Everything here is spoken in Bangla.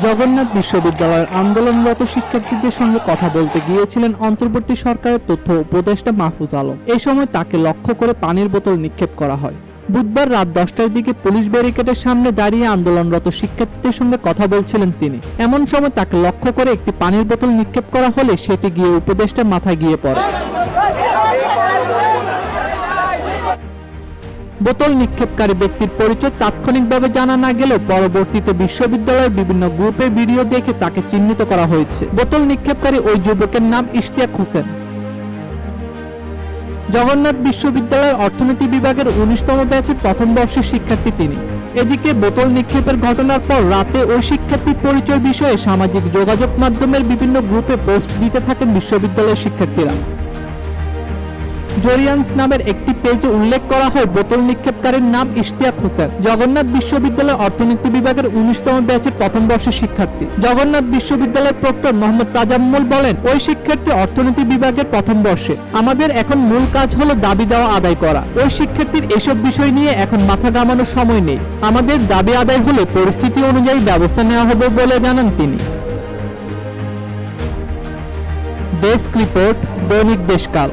জগন্নাথ বিশ্ববিদ্যালয়ের আন্দোলনরত শিক্ষার্থীদের সঙ্গে কথা বলতে গিয়েছিলেন অন্তর্বর্তী সরকারের তথ্য উপদেষ্টা মাহফুজ আলম। এই সময় তাকে লক্ষ্য করে পানির বোতল নিক্ষেপ করা হয়। বুধবার রাত দশটার দিকে পুলিশ ব্যারিকেডের সামনে দাঁড়িয়ে আন্দোলনরত শিক্ষার্থীদের সঙ্গে কথা বলছিলেন তিনি। এমন সময় তাকে লক্ষ্য করে একটি পানির বোতল নিক্ষেপ করা হলে সেটি গিয়ে উপদেষ্টার মাথায় গিয়ে পড়ে। বোতল নিক্ষেপকারী ব্যক্তির পরিচয় তাৎক্ষণিকভাবে জানা না গেলেও পরবর্তীতে বিশ্ববিদ্যালয়ের বিভিন্ন গ্রুপের ভিডিও দেখে তাকে চিহ্নিত করা হয়েছে। বোতল নিক্ষেপকারী ওই যুবকের নাম ইশতিয়াক হোসেন। জগন্নাথ বিশ্ববিদ্যালয়ের অর্থনীতি বিভাগের উনিশতম ব্যাচের প্রথম বর্ষের শিক্ষার্থী তিনি। এদিকে বোতল নিক্ষেপের ঘটনার পর রাতে ওই শিক্ষার্থীর পরিচয় বিষয়ে সামাজিক যোগাযোগ মাধ্যমের বিভিন্ন গ্রুপে পোস্ট দিতে থাকেন বিশ্ববিদ্যালয়ের শিক্ষার্থীরা। জরিয়ান্স নামের একটি পেজে উল্লেখ করা হয় বোতল নিক্ষেপকারীর নাম ইশতিয়াক হোসেন। জগন্নাথ বিশ্ববিদ্যালয় অর্থনীতি বিভাগের উনিশতম ব্যাচের প্রথম বর্ষের শিক্ষার্থী। জগন্নাথ বিশ্ববিদ্যালয়ের প্রক্টর মোহাম্মদ তাজাম্মুল বলেন, ওই শিক্ষার্থী অর্থনীতি বিভাগের প্রথম বর্ষে। আমাদের এখন মূল কাজ হলো দাবি দেওয়া আদায় করা। ওই শিক্ষার্থীর এসব বিষয় নিয়ে এখন মাথা ঘামানোর সময় নেই। আমাদের দাবি আদায় হলে পরিস্থিতি অনুযায়ী ব্যবস্থা নেওয়া হবে বলে জানান তিনি। ডেস্ক রিপোর্ট দৈনিক দেশকাল।